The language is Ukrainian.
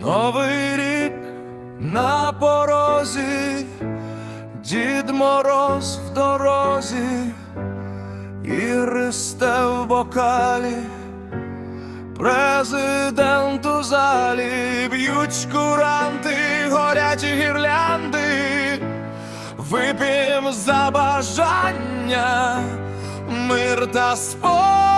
Новий рік на порозі, Дід Мороз в дорозі, і ристе в бокалі, президент у залі, б'ють куранти, горять гірлянди, вип'єм за бажання, мир та спокій.